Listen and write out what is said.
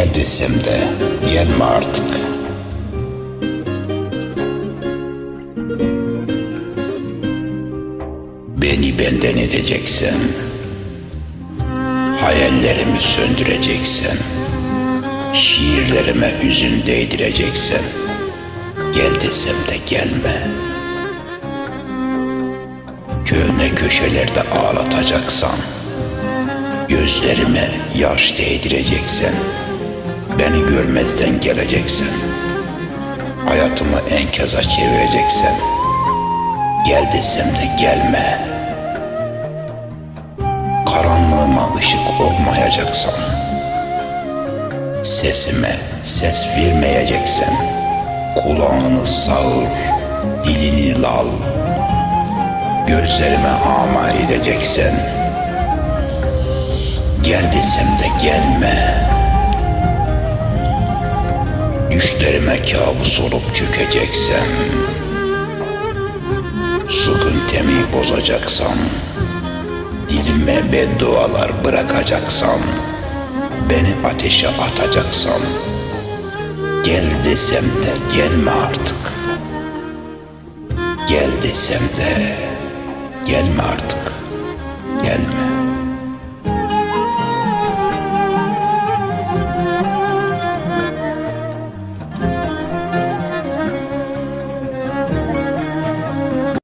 Gel desem de gelme artık. Beni benden edeceksen, hayallerimi söndüreceksen, şiirlerime hüzün değdireceksen, gel desem de gelme. Köhne köşelerde ağlatacaksan, gözlerime yaş değdireceksen, beni görmezden geleceksen, hayatımı enkaza çevireceksen, gel desem de gelme. Karanlığıma ışık olmayacaksan, sesime ses vermeyeceksen, kulağını sağır, dilini lal, gözlerime ama edeceksen, gel desem de gelme. Düşlerime kabus olup çökeceksen, sıkıntımı bozacaksan, dilime beddualar bırakacaksan, beni ateşe atacaksan, gel desem de gelme artık. Gel desem de gelme artık.